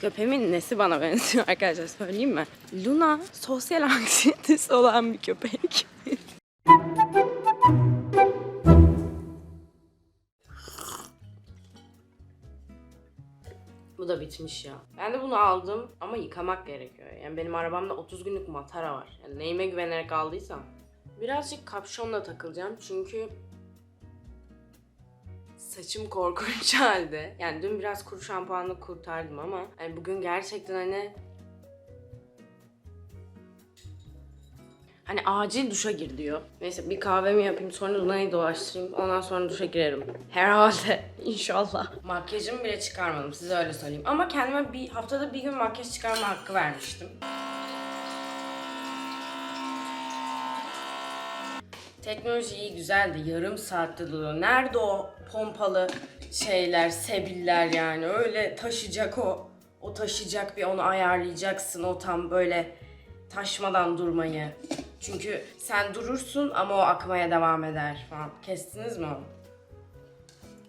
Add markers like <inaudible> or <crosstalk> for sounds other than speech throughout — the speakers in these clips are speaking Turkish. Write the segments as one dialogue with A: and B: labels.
A: Köpeğimin nesi bana benziyor <laughs> arkadaşlar söyleyeyim mi? Luna sosyal <laughs> anksiyetesi olan bir köpek. Bu da bitmiş ya. Ben de bunu aldım ama yıkamak gerekiyor. Yani benim arabamda 30 günlük matara var. Yani neyime güvenerek aldıysam. Birazcık kapşonla takılacağım çünkü saçım korkunç <laughs> halde. Yani dün biraz kuru şampuanla kurtardım ama yani bugün gerçekten hani Hani acil duşa gir diyor. Neyse bir kahvemi yapayım sonra Luna'yı dolaştırayım. Ondan sonra duşa girerim. Herhalde. <laughs> İnşallah. Makyajımı bile çıkarmadım size öyle söyleyeyim. Ama kendime bir haftada bir gün makyaj çıkarma hakkı vermiştim. Teknoloji iyi güzeldi. Yarım saatte doluyor. Nerede o pompalı şeyler, sebiller yani. Öyle taşıyacak o. O taşıyacak bir onu ayarlayacaksın. O tam böyle taşmadan durmayı. Çünkü sen durursun ama o akmaya devam eder falan. Kestiniz mi onu?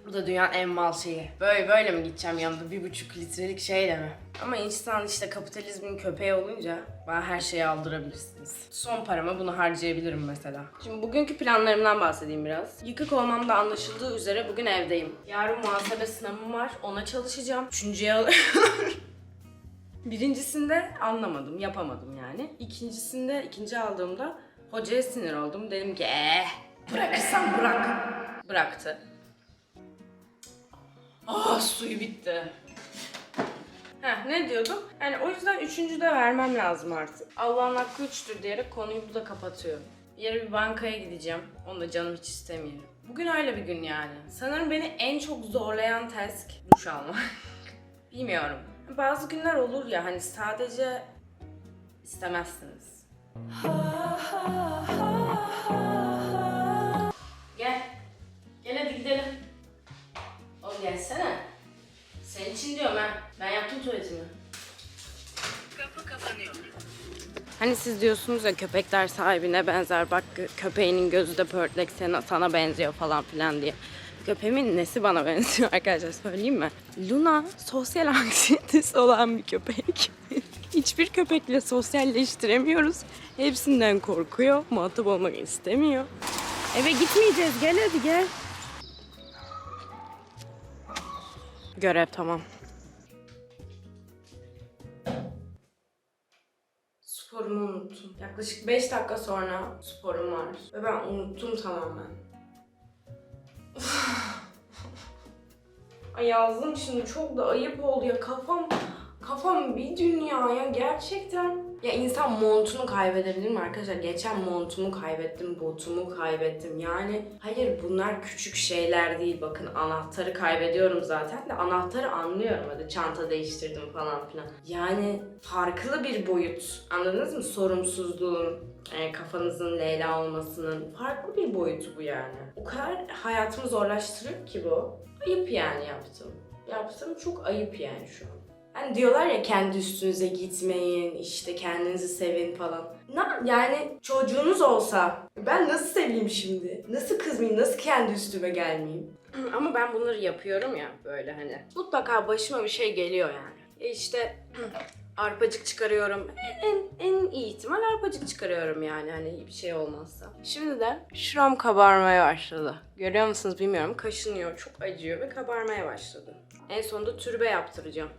A: Bu da dünyanın en mal şeyi. Böyle böyle mi gideceğim yanında bir buçuk litrelik şeyle mi? Ama insan işte kapitalizmin köpeği olunca bana her şeyi aldırabilirsiniz. Son paramı bunu harcayabilirim mesela. Şimdi bugünkü planlarımdan bahsedeyim biraz. Yıkık olmam da anlaşıldığı üzere bugün evdeyim. Yarın muhasebe sınavım var. Ona çalışacağım. Üçüncüye <laughs> Birincisinde anlamadım, yapamadım yani. İkincisinde, ikinci aldığımda hocaya sinir oldum. Dedim ki eh bırakırsan bırak. Bıraktı. Ah suyu bitti. Heh, ne diyordum? Yani o yüzden üçüncü de vermem lazım artık. Allah'ın hakkı üçtür diyerek konuyu burada kapatıyorum. Yarın bir bankaya gideceğim. Onu da canım hiç istemiyor. Bugün öyle bir gün yani. Sanırım beni en çok zorlayan task duş almak. <laughs> Bilmiyorum. Bazı günler olur ya hani sadece istemezsiniz. Siz diyorsunuz ya köpekler sahibine benzer bak köpeğinin gözü de pörtlek sana, sana benziyor falan filan diye. Köpeğimin nesi bana benziyor <laughs> arkadaşlar söyleyeyim mi? Luna sosyal <laughs> anksiyetesi olan bir köpek. <laughs> Hiçbir köpekle sosyalleştiremiyoruz. Hepsinden korkuyor. Muhatap olmak istemiyor. Eve gitmeyeceğiz. Gel hadi gel. Görev tamam. Sporumu unuttum. Yaklaşık 5 dakika sonra sporum var. Ve ben unuttum tamamen. Ay yazdım şimdi çok da ayıp oldu ya kafam kafam bir dünya ya gerçekten. Ya insan montunu kaybedebilir mi arkadaşlar? Geçen montumu kaybettim, botumu kaybettim. Yani hayır bunlar küçük şeyler değil. Bakın anahtarı kaybediyorum zaten de anahtarı anlıyorum. Hadi çanta değiştirdim falan filan. Yani farklı bir boyut. Anladınız mı? Sorumsuzluğun, e, kafanızın Leyla olmasının farklı bir boyutu bu yani. O kadar hayatımı zorlaştırıyor ki bu. Ayıp yani yaptım. Yaptım çok ayıp yani şu an. Hani diyorlar ya kendi üstünüze gitmeyin, işte kendinizi sevin falan. Na, yani çocuğunuz olsa ben nasıl seveyim şimdi? Nasıl kızmayayım, nasıl kendi üstüme gelmeyeyim? <clears throat> Ama ben bunları yapıyorum ya böyle hani. Mutlaka başıma bir şey geliyor yani. E işte <clears throat> arpacık çıkarıyorum. En, en iyi ihtimal arpacık çıkarıyorum yani hani bir şey olmazsa. Şimdi de şuram kabarmaya başladı. Görüyor musunuz bilmiyorum. Kaşınıyor, çok acıyor ve kabarmaya başladı. En sonunda türbe yaptıracağım.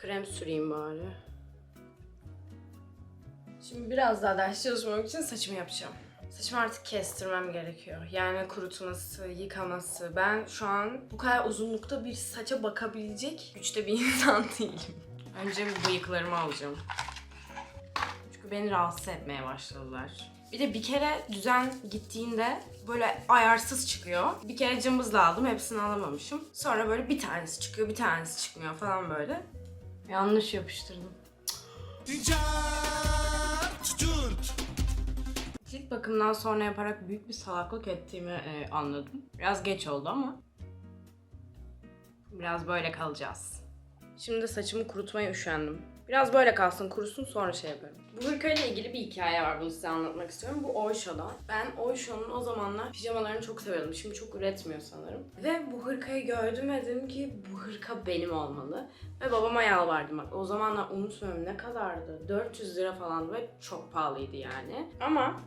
A: Krem süreyim bari. Şimdi biraz daha ders çalışmak için saçımı yapacağım. Saçımı artık kestirmem gerekiyor. Yani kurutması, yıkaması. Ben şu an bu kadar uzunlukta bir saça bakabilecek güçte bir <laughs> insan değilim. Önce bir bıyıklarımı alacağım. Çünkü beni rahatsız etmeye başladılar. Bir de bir kere düzen gittiğinde böyle ayarsız çıkıyor. Bir kere cımbızla aldım, hepsini alamamışım. Sonra böyle bir tanesi çıkıyor, bir tanesi çıkmıyor falan böyle. Yanlış yapıştırdım. Cilt bakımından sonra yaparak büyük bir salaklık ettiğimi e, anladım. Biraz geç oldu ama biraz böyle kalacağız. Şimdi saçımı kurutmaya üşendim. Biraz böyle kalsın kurusun sonra şey yaparım. Bu hırkayla ilgili bir hikaye var bunu size anlatmak istiyorum. Bu Oysho'dan. Ben Oysho'nun o zamanlar pijamalarını çok seviyordum. Şimdi çok üretmiyor sanırım. Ve bu hırkayı gördüm ve dedim ki bu hırka benim olmalı. Ve babama yalvardım. Bak o zamanlar unutmuyorum ne kadardı? 400 lira falandı ve çok pahalıydı yani. Ama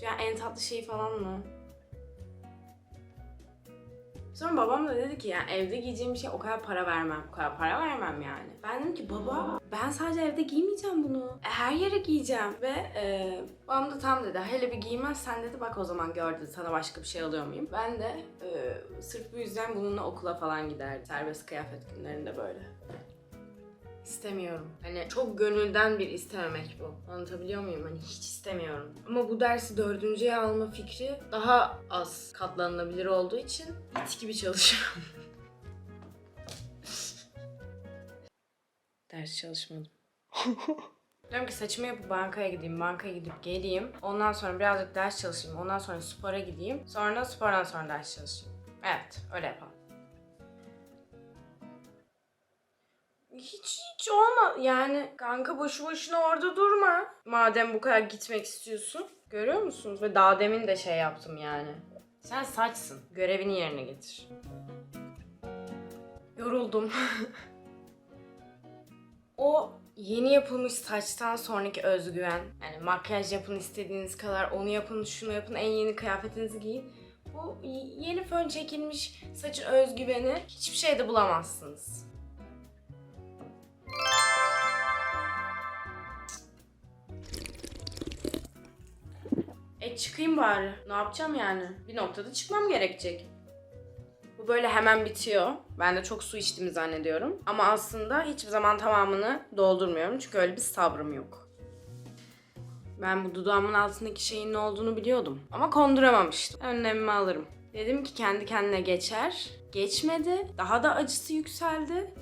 A: ya en tatlı şey falan mı? Sonra babam da dedi ki yani evde giyeceğim bir şey o kadar para vermem. O kadar para vermem yani. Ben dedim ki baba ben sadece evde giymeyeceğim bunu. E, Her yere giyeceğim. Ve e, babam da tam dedi. Hele bir giymezsen dedi bak o zaman gör dedi sana başka bir şey alıyor muyum? Ben de e, sırf bu yüzden bununla okula falan giderdim. Serbest kıyafet günlerinde böyle. İstemiyorum. Hani çok gönülden bir istememek bu. Anlatabiliyor muyum? Hani hiç istemiyorum. Ama bu dersi dördüncüye alma fikri daha az katlanılabilir olduğu için it gibi çalışıyorum. <laughs> Ders çalışmadım. <laughs> Diyorum ki saçımı yapıp bankaya gideyim, bankaya gidip geleyim. Ondan sonra birazcık ders çalışayım. Ondan sonra spora gideyim. Sonra spordan sonra ders çalışayım. Evet, öyle yapalım. Yani kanka boşu boşuna orada durma. Madem bu kadar gitmek istiyorsun. Görüyor musunuz? Ve daha demin de şey yaptım yani. Sen saçsın. Görevini yerine getir. Yoruldum. <laughs> o yeni yapılmış saçtan sonraki özgüven. Yani makyaj yapın istediğiniz kadar onu yapın şunu yapın en yeni kıyafetinizi giyin. Bu yeni fön çekilmiş saçın özgüveni hiçbir şeyde bulamazsınız. Çıkayım bari. Ne yapacağım yani? Bir noktada çıkmam gerekecek. Bu böyle hemen bitiyor. Ben de çok su içtiğimi zannediyorum. Ama aslında hiçbir zaman tamamını doldurmuyorum. Çünkü öyle bir sabrım yok. Ben bu dudağımın altındaki şeyin ne olduğunu biliyordum. Ama konduramamıştım. Önlemimi alırım. Dedim ki kendi kendine geçer. Geçmedi. Daha da acısı yükseldi.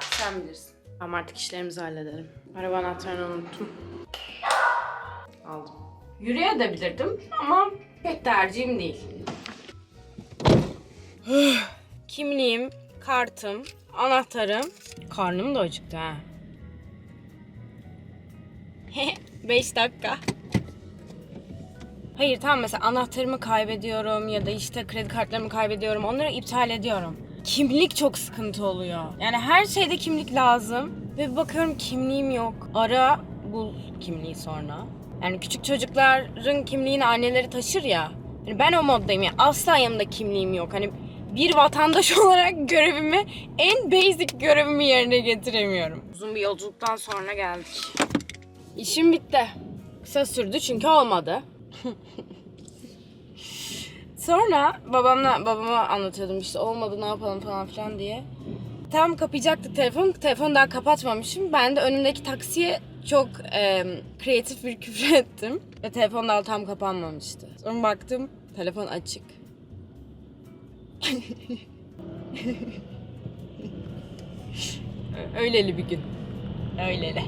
A: Sen bilirsin. Ama artık işlerimizi halledelim. Araba anahtarını unuttum. Aldım. Yürüyebilirdim ama pek tercihim değil. <sighs> Kimliğim, kartım, anahtarım. Karnım da acıktı ha. <laughs> 5 dakika. Hayır tamam mesela anahtarımı kaybediyorum ya da işte kredi kartlarımı kaybediyorum. Onları iptal ediyorum. Kimlik çok sıkıntı oluyor. Yani her şeyde kimlik lazım. Ve bakıyorum kimliğim yok. Ara bul kimliği sonra. Yani küçük çocukların kimliğini anneleri taşır ya. Yani ben o moddayım ya. Asla yanımda kimliğim yok. Hani bir vatandaş <laughs> olarak görevimi, en basic görevimi yerine getiremiyorum. Uzun bir yolculuktan sonra geldik. İşim bitti. Kısa sürdü çünkü olmadı. <laughs> Sonra babamla babama anlatıyordum işte olmadı ne yapalım falan filan diye. Tam kapayacaktık telefon. Telefonu daha kapatmamışım. Ben de önümdeki taksiye çok e, kreatif bir küfür <laughs> ettim. Ve telefon daha tam kapanmamıştı. Sonra baktım telefon açık. <laughs> Öyleli bir gün. Öyleli.